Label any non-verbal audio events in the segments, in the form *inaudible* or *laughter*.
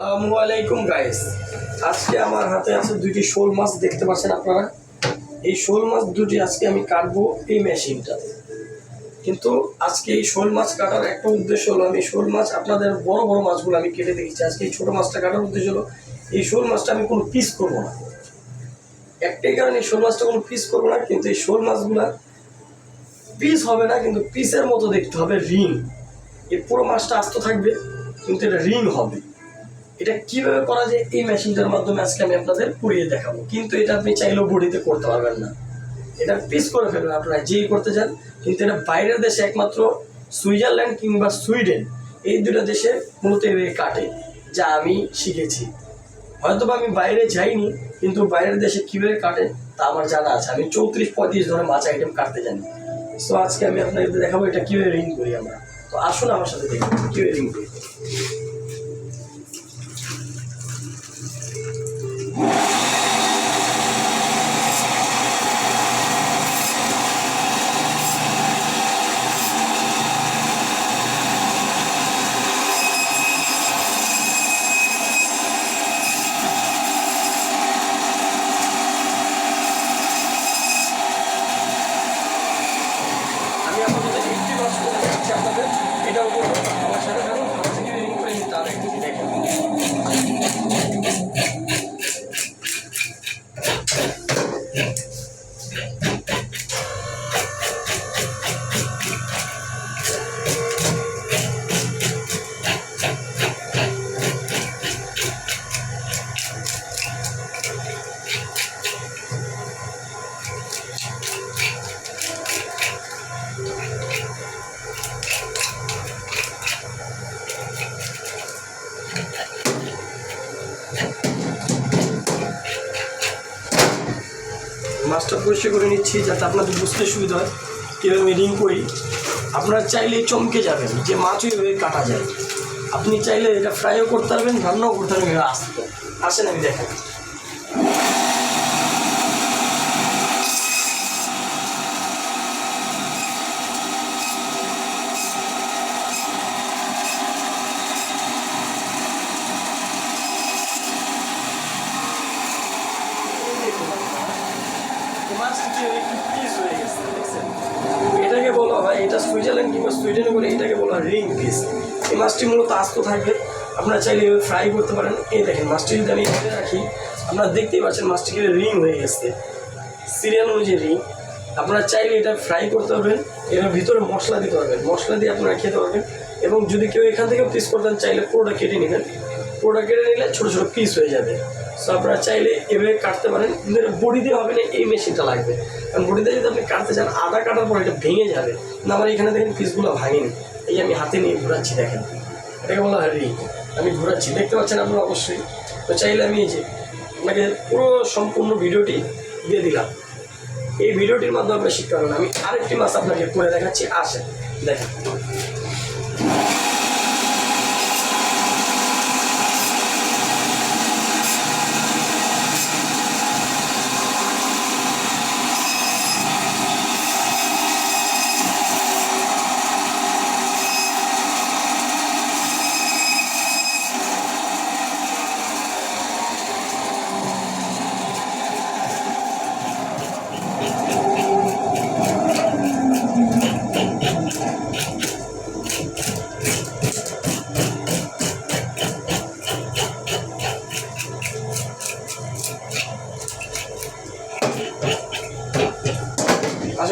আসসালামু আলাইকুম গাইস আজকে আমার হাতে আছে দুইটি শোল মাছ, দেখতে পাচ্ছেন আপনারা? এই শোল মাছ দুটি আজকে আমি কাটবো এই মেশিনটাতে কিন্তু আজকে এই শোল মাছ কাটার একটা উদ্দেশ্য হলো, আমি শোল মাছ, আপনাদের বড় বড় মাছগুলো আমি কেটে দেখেছি। আজকে এই ছোটো মাছটা কাটার উদ্দেশ্য হলো, এই শোল মাছটা আমি কোনো পিস করব না। একটাই কারণে এই শোল মাছটা কোনো পিস করব না, কিন্তু এই শোল মাছগুলা পিস হবে না, কিন্তু পিসের মতো দেখতে হবে রিং এই পুরো মাছটা আস্ত থাকবে, কিন্তু এটা রিং হবে। এটা কীভাবে করা যায় এই মেশিনটার মাধ্যমে আজকে আমি আপনাদের পুড়িয়ে দেখাবো। কিন্তু এটা আপনি চাইলেও বডিতে করতে পারবেন না। এটা পিস করে ফেলবেন আপনারা যেই করতে চান। কিন্তু এটা বাইরের দেশে একমাত্র সুইজারল্যান্ড কিংবা সুইডেন এই দুটো দেশে মূলত এভাবে কাটে, যা আমি শিখেছি। হয়তো বা আমি বাইরে যাইনি, কিন্তু বাইরের দেশে কীভাবে কাটে তা আমার জানা আছে। আমি চৌত্রিশ, পঁয়ত্রিশ ধরনের মাছ আইটেম কাটতে জানি। সো আজকে আমি আপনাদের দেখাবো এটা কীভাবে রিং করি আমরা। তো আসুন আমার সাথে দেখুন কীভাবে রিং করি। Yeah. *laughs* মাছটা পরিষ্কার করে নিচ্ছি যাতে আপনাদের বুঝতে সুবিধা হয়, কীভাবে আমি রিং করি। আপনারা চাইলে চমকে যাবেন, যে মাছ ওইভাবে কাটা যায়। আপনি চাইলে এটা ফ্রাইও করতে পারবেন, রান্নাও করতে পারবেন, আসতে। আসেন, আমি দেখেন মাছ কিছু একটু পিস হয়ে গেছে দেখছেন এটাকে বলা হয় এটা সুইজারল্যান্ড কিংবা সুইডেনে বলে এটাকে বলা হয় রিং পিস। এই মাছটি মূলত আস্ত থাকবে। আপনারা চাইলে ফ্রাই করতে পারেন। এই দেখেন, মাছটি যদি আমি এখানে রাখি, আপনারা দেখতেই পাচ্ছেন মাছটি কিন্তু রিং হয়ে গেছে। সিরিয়াল অনুযায়ী রিং। আপনারা চাইলে এটা ফ্রাই করতে পারবেন। এর ভিতরে মশলা দিতে পারবেন। মশলা দিয়ে আপনারা খেতে পারবেন। এবং যদি কেউ এখান থেকে পিস করতেন চাইলে পুরোটা কেটে নেবেন। পুরোটা কেটে নিলে ছোটো ছোটো পিস হয়ে যাবে। সো আপনারা চাইলে এভাবে কাটতে পারেন, কিন্তু বড়ি দিয়ে হবে না, এই মেশিনটা লাগবে। কারণ বড়ি দিয়ে যদি আপনি কাটতে চান আদা কাটার পর এটা ভেঙে যাবে। না আমার এখানে দেখেন পিসগুলো ভাঙেনি। এই আমি হাতে নিয়ে ঘোরাচ্ছি, দেখেন। এটাকে বলা হয় আমি ঘোরাচ্ছি, দেখতে পাচ্ছেন আপনারা অবশ্যই। তো চাইলে আমি এই যে, আপনাকে পুরো সম্পূর্ণ ভিডিওটি দিয়ে দিলাম। এই ভিডিওটির মাধ্যমে আপনি শিখতে পারবেন। আমি আরেকটি মাছ আপনাকে করে দেখাচ্ছি, আসেন, দেখেন।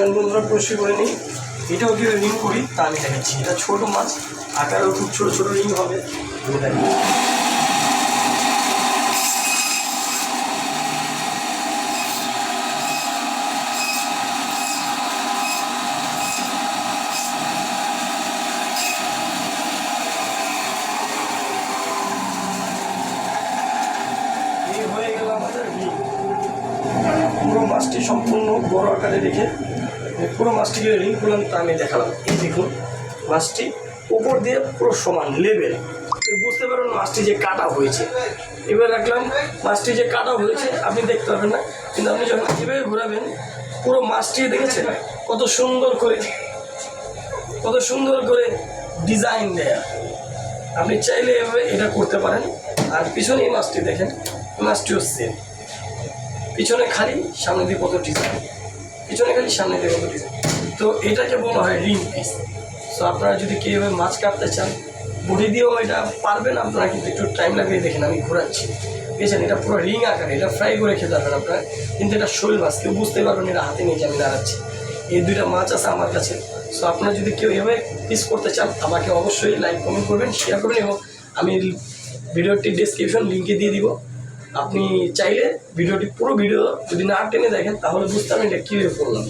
আসেন বন্ধুরা পরিষ্কার করে নিই। এটাও কি রিং করি তা আমি দেখাচ্ছি এটা ছোটো মাছ, আকারেও খুব ছোটো ছোটো রিং হবে। পুরো মাছটি সম্পূর্ণ বড় আকারে রেখে পুরো মাছটিকে রিং করলাম তা আমি দেখালাম। এই দেখুন, মাছটি উপর দিয়ে পুরো সমান লেভেল বুঝতে পারবেন মাছটি যে কাটা হয়েছে। এবার রাখলাম, মাছটি যে কাটা হয়েছে, আপনি দেখতে পারবেন না, কিন্তু আপনি যখন এভাবে ঘোরাবেন, পুরো মাছটি দেখেছেন? কত সুন্দর করে, কত সুন্দর করে ডিজাইন দেয়া। আপনি চাইলে এভাবে এটা করতে পারেন। আর পিছনে এই মাছটি দেখেন মাছটিও সেম পিছনে খালি, সামনে দিয়ে কত ডিজাইন পিছনে খালি সামনে কত তো এটাকে বলা হয় রিং পিস। তো আপনারা যদি কেউ মাছ কাটতে চান, বডি দিয়েও এটা পারবেন, আপনারা কিন্তু একটু টাইম লাগিয়ে দেখেন, আমি ঘোরাচ্ছি। বুঝেছেন এটা পুরো রিং আকারে, এটা ফ্রাই করে খেতে পারবেন আপনারা। কিন্তু এটা শোল মাছ, কেউ বুঝতে পারবেন এটা হাতে নিয়ে আমি দাঁড়াচ্ছি। এই দুইটা মাছ আছে আমার কাছে। সো আপনারা যদি কেউ এভাবে পিস করতে চান, আমাকে অবশ্যই লাইক কমেন্ট করবেন শেয়ার করবেন, এবং আমি ভিডিওটি ডিসক্রিপশন লিঙ্কে দিয়ে দিব। আপনি চাইলে ভিডিওটি পুরো ভিডিও যদি না টেনে দেখেন, তাহলে বুঝতে পারবেন এটা কীভাবে করলাম।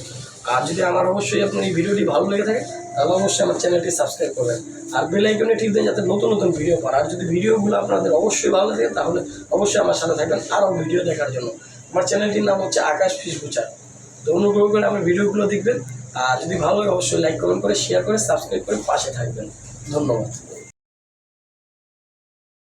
আর যদি আমার অবশ্যই আপনার এই ভিডিওটি ভালো লেগে থাকে, তাহলে অবশ্যই আমার চ্যানেলটি সাবস্ক্রাইব করবেন। আর বেল আইকনে ঠিক দেন যাতে নতুন নতুন ভিডিও পান। আর যদি ভিডিওগুলো আপনাদের অবশ্যই ভালো লাগে, তাহলে অবশ্যই আমার সাথে থাকবেন আরও ভিডিও দেখার জন্য। আমার চ্যানেলটির নাম হচ্ছে আকাশ ফিস বুচার। তো অনুগ্রহ করে আমার ভিডিওগুলো দেখবেন। আর যদি ভালো লাগে, অবশ্যই লাইক, কমেন্ট করে শেয়ার করে সাবস্ক্রাইব করে পাশে থাকবেন। ধন্যবাদ।